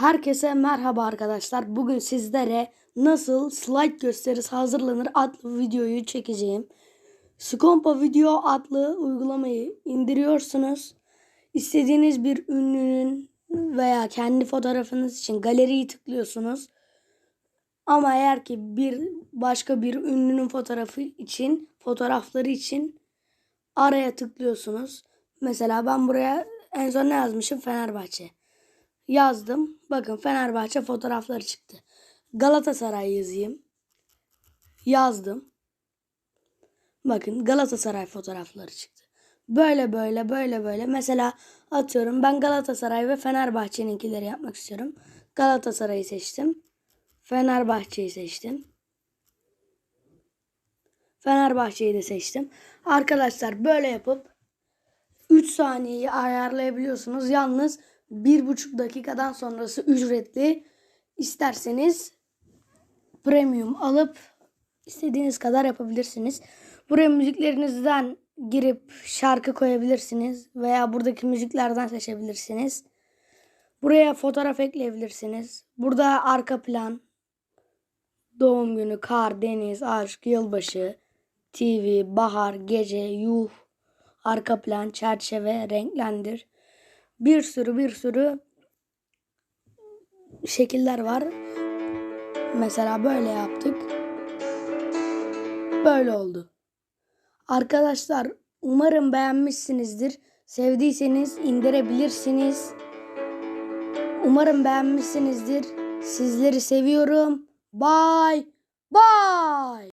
Herkese merhaba arkadaşlar. Bugün sizlere nasıl slide gösterisi hazırlanır adlı videoyu çekeceğim. Skompa Video adlı uygulamayı indiriyorsunuz. İstediğiniz bir ünlünün veya kendi fotoğrafınız için galeriyi tıklıyorsunuz. Ama eğer ki bir başka bir ünlünün fotoğrafı için, fotoğrafları için araya tıklıyorsunuz. Mesela ben buraya en son ne yazmışım? Fenerbahçe yazdım. Bakın Fenerbahçe fotoğrafları çıktı. Galatasaray yazayım. Yazdım. Bakın Galatasaray fotoğrafları çıktı. Böyle böyle böyle böyle. Mesela atıyorum ben Galatasaray ve Fenerbahçe'ninkileri yapmak istiyorum. Galatasaray'ı seçtim. Fenerbahçe'yi seçtim. Fenerbahçe'yi de seçtim. Arkadaşlar böyle yapıp 3 saniyeyi ayarlayabiliyorsunuz. Yalnız 1,5 dakikadan sonrası ücretli. İsterseniz premium alıp istediğiniz kadar yapabilirsiniz. Buraya müziklerinizden girip şarkı koyabilirsiniz veya buradaki müziklerden seçebilirsiniz. Buraya fotoğraf ekleyebilirsiniz. Burada arka plan, doğum günü, kar, deniz, aşk, yılbaşı, TV, bahar, gece, yuh, arka plan, çerçeve, renklendir. Bir sürü bir sürü şekiller var. Mesela böyle yaptık. Böyle oldu. Arkadaşlar umarım beğenmişsinizdir. Sevdiyseniz indirebilirsiniz. Umarım beğenmişsinizdir. Sizleri seviyorum. Bye. Bye.